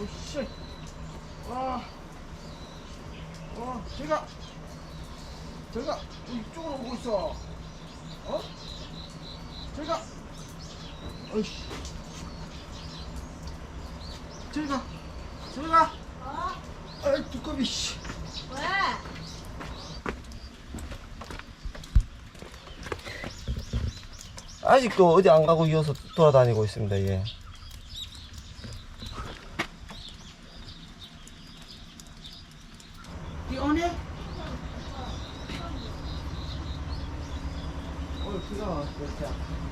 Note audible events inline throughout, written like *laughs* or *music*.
오씨. 아. 어, 제가. 제가 이쪽으로 오고 있어. 어? 제가. 어이씨. 제가. 제가. 어? 아이, 두꺼비, 씨. 왜? 아직도 어디 안 가고 이어서 돌아다니고 있습니다, 예. 비 오네? 어, 비가 왔어, 진짜.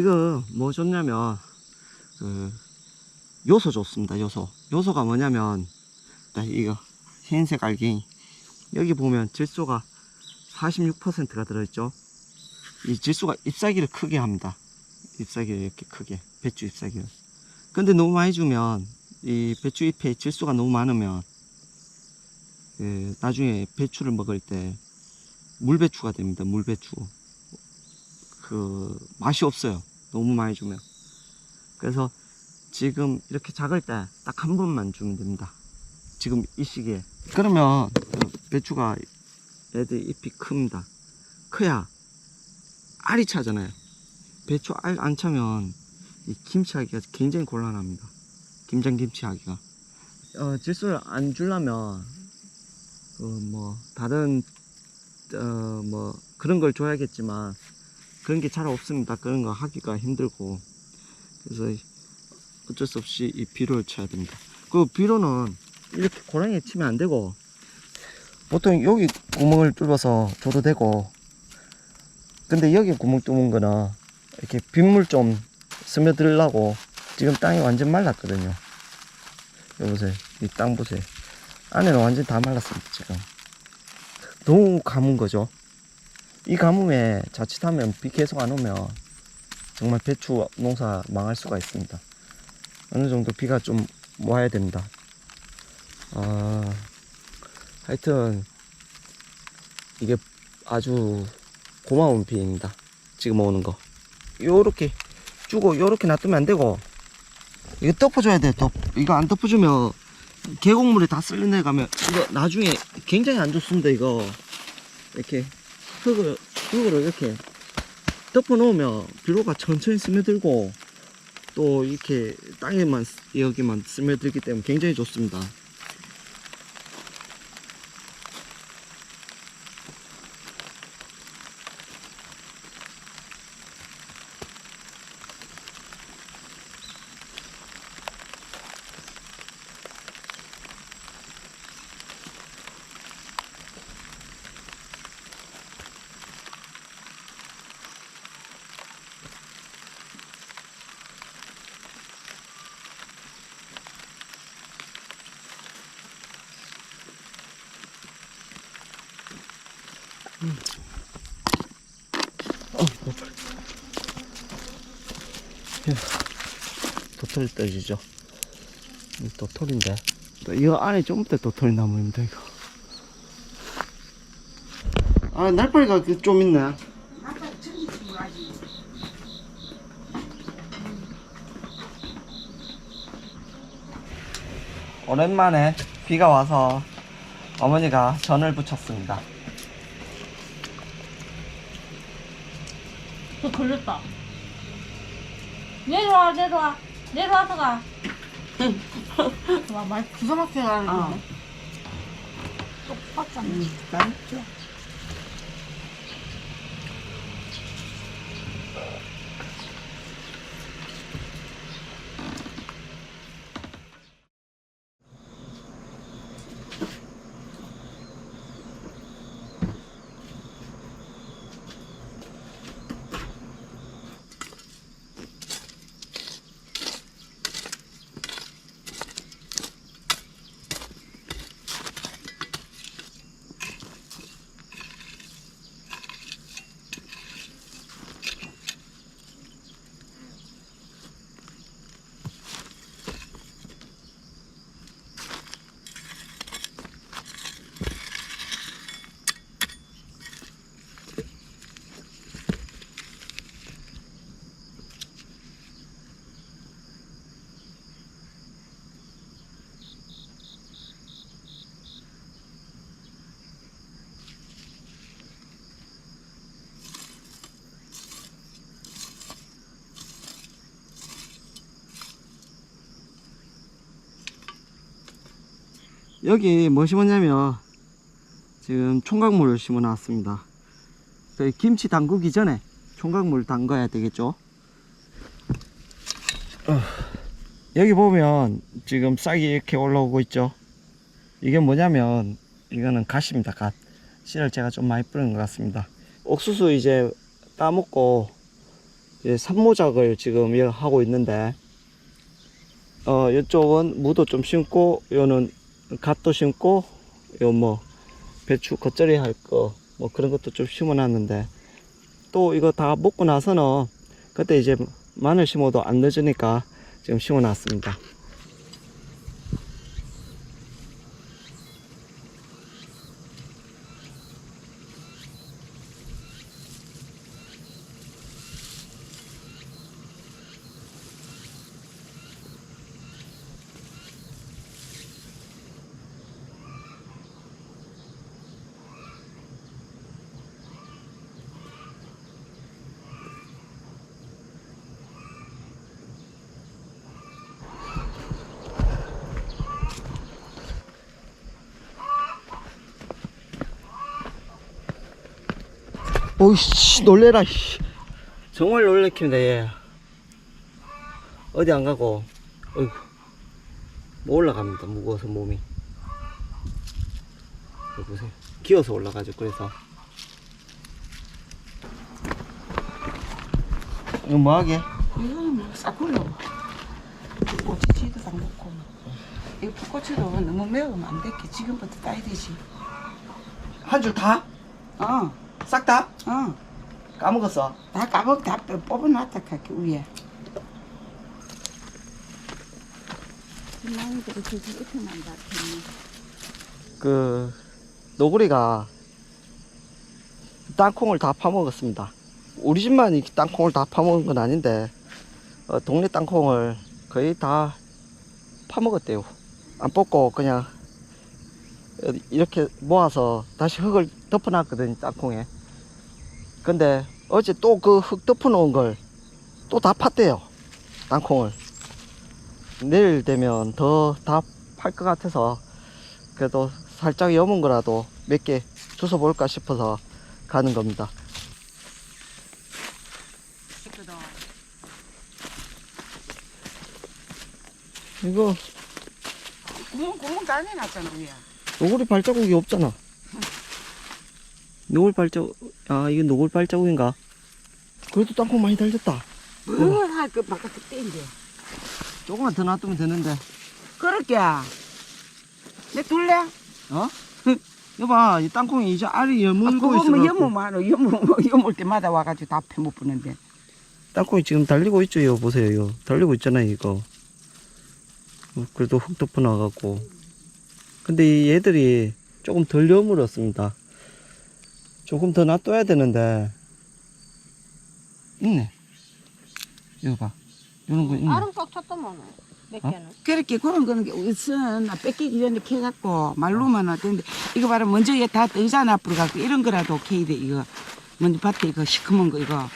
지금 뭐 줬냐면, 그, 요소 줬습니다, 요소. 요소가 뭐냐면, 나 이거, 흰색 알갱이. 여기 보면 질소가 46%가 들어있죠. 이 질소가 잎사귀를 크게 합니다. 잎사귀를 이렇게 크게. 배추 잎사귀를. 근데 너무 많이 주면, 이 배추 잎에 질소가 너무 많으면, 그, 나중에 배추를 먹을 때, 물배추가 됩니다, 물배추. 그 맛이 없어요. 너무 많이 주면. 그래서 지금 이렇게 작을 때 딱 한 번만 주면 됩니다. 지금 이 시기에. 그러면 그 배추가 애들 잎이 큽니다. 커야 알이 차잖아요. 배추 알 안 차면 이 김치하기가 굉장히 곤란합니다. 김장 김치 하기가. 어, 질소를 안 주려면 그 뭐 다른 어 뭐 그런 걸 줘야겠지만 그런 게 잘 없습니다. 그런 거 하기가 힘들고. 그래서 어쩔 수 없이 이 비료를 쳐야 됩니다. 그 비료는 이렇게 고랑이에 치면 안 되고, 보통 여기 구멍을 뚫어서 줘도 되고, 근데 여기 구멍 뚫은 거는 이렇게 빗물 좀 스며들라고 지금 땅이 완전 말랐거든요. 여보세요. 이 땅 보세요. 안에는 완전 다 말랐습니다, 지금. 너무 가문 거죠. 이 가뭄에 자칫하면 비 계속 안 오면 정말 배추 농사 망할 수가 있습니다. 어느 정도 비가 좀 와야 됩니다. 아, 하여튼 이게 아주 고마운 비입니다. 지금 오는 거. 요렇게 주고 요렇게 놔두면 안 되고 이거 덮어줘야 돼. 덮. 이거 안 덮어주면 계곡물이 다 쓸려 가면 이거 나중에 굉장히 안 좋습니다. 이거 이렇게 흙을, 흙으로 이렇게 덮어 놓으면 비료가 천천히 스며들고 또 이렇게 땅에만 여기만 스며들기 때문에 굉장히 좋습니다. 도토리. 떨어지죠. 이 도토리인데. 또 이거 안에 좀더 도토리 나무입니다, 이거. 아, 날파리가 있네. 아빠 저기 뭐라지? 오랜만에 비가 와서 어머니가 전을 부쳤습니다. 걸렸다. 내려와, 내려와. 내려와서 가. *laughs* 와, 말 막히게 가는 거. 똑같잖아. 여기 뭐 심었냐면 지금 총각물을 심어 놨습니다. 김치 담그기 전에 총각물 담가야 되겠죠. 어, 여기 보면 지금 싹이 이렇게 올라오고 있죠. 이게 뭐냐면 이거는 갓입니다. 갓. 씨를 제가 좀 많이 뿌린 것 같습니다. 옥수수 이제 따먹고 이제 산모작을 지금 여- 하고 있는데 어 이쪽은 무도 좀 심고 요는 갓도 심고 요 뭐 배추 겉절이 할 거 뭐 그런 것도 좀 심어놨는데 또 이거 다 먹고 나서는 그때 이제 마늘 심어도 안 늦으니까 지금 심어놨습니다. 오이씨 놀래라 씨. 정말 놀래킵니다 얘 어디 안 가고. 어이구. 뭐 올라갑니다 무거워서 몸이. 여기 보세요. 기어서 올라가죠 그래서. 이거 뭐하게? 이거는 뭐 싹굴로. 고치지도 안 먹고. 이거 풋고추도 너무 매우면 안 되게. 지금부터 따야 되지. 한 줄 다? 어 싹 다? 까먹었어 까먹 다 빼- 뽑아놨다 위에 저기 이렇게 난다 그 노구리가 땅콩을 다 파먹었습니다. 우리 집만 이 땅콩을 다 파먹은 건 아닌데 어, 동네 땅콩을 거의 다 파먹었대요. 안 뽑고 그냥 어, 이렇게 모아서 다시 흙을 덮어놨거든 땅콩에. 근데 어제 또 그 흙 덮어놓은 걸 또 다 팠대요. 땅콩을. 내일 되면 더 다 팔 것 같아서 그래도 살짝 여문 거라도 몇 개 주워 볼까 싶어서 가는 겁니다. 이거 구멍 구멍 다 내놨잖아 위에 노골이 발자국이 없잖아. 노골 발자국, 아, 이게 노골 발자국인가? 그래도 땅콩 많이 달렸다. 뭘할그 바깥에 떼인데 조금만 더 놔두면 되는데. 그렇게 내 둘래? 어? *laughs* 여봐, 이 땅콩이 이제 알이 아, 여물고 그거 있어. 뭐 여무 많어 여무 여물 *laughs* 때마다 와가지고 다 패못 부는데 땅콩이 지금 달리고 있죠, 이거 보세요, 이거. 달리고 있잖아요, 이거. 어, 그래도 흙 덮어 놔갖고. 근데 이 얘들이 조금 덜 여물었습니다. 조금 더 놔둬야 되는데. 있네. 이거 봐. 이런 거 있네. 알은 꽉 찼더만 몇 어? 개는 그렇게 그런 거는 게 우선 나 뺏기기 전에 캐갖고 말로만 하던데 이거 봐라 먼저 얘 다 뜨잖아 뿌려갖고 이런 거라도 캐야 돼 이거 먼저 밭에 이거 시커먼 거 이거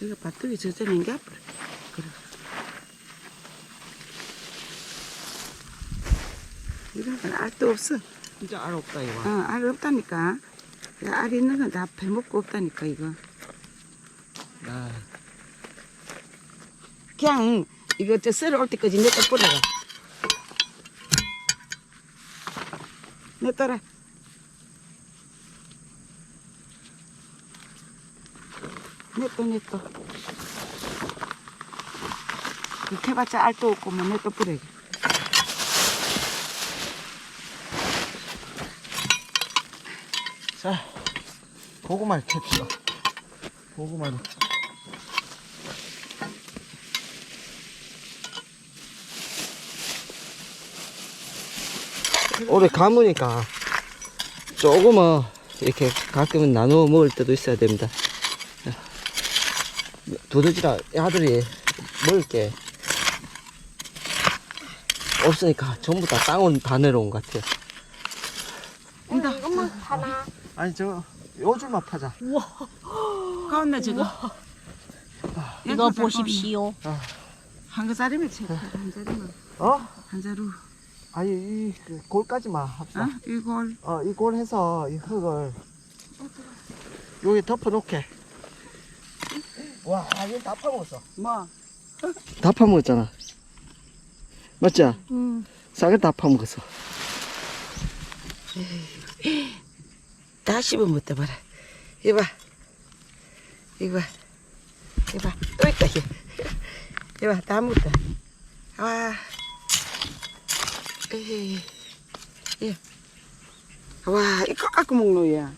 이거 밭에 저자는 게 앞으로 그래 이런 건 알도 없어 진짜 알 없다, 이거. 어, 알 없다니까 알 있는 건 다 배먹고 없다니까 이거 아, 그냥 이거 저 썰어 올 때까지 내가 뿌려라. 내 따라. 내또 내또. 이렇게 해봤자 알도 없고 뭐 내또 뿌려. 자, 고구마를 캡시다. 고구마를. 올해 가무니까 조금은 이렇게 가끔은 나누어 먹을 때도 있어야 됩니다. 두더지라 아들이 먹을 게 없으니까 전부 다 땅은 다 내려온 것 같아요. 이것만 하나 아니 저 요줄만 파자. 가온나 저거. 이거 보십시오 한 거짜리면 책. 한 자리만. 어? 한 자루. 아니 이 그, 골까지만 합시다. 어? 이걸. 어, 이 골 해서 이 흙을 여기 덮어놓게. 와, 이거 다 파먹었어. 뭐? 다 파먹었잖아. 맞지? 응. 싸게 다 파먹었어. 다 씹어 먹다 봐라. 이봐. 이거 봐. 이봐. 또 있다, 얘. 이봐, 다 먹다. 와. 에이. 예. 와, 이거 갖고 먹노, 야.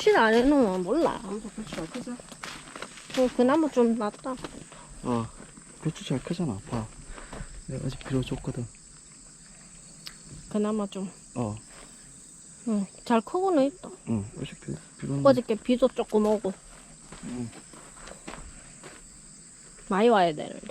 표시를 안 해놓으면 몰라. 그렇지, 크지? 그, 그나마 좀 낫다. 어, 배추 잘 크잖아, 봐. 내가 어제 비료 줬거든. 그나마 좀. 어, 응. 잘 크고는 있다. 응, 어제 비, 비료. 어저께 비도 조금 오고. 응. 많이 와야 되는데.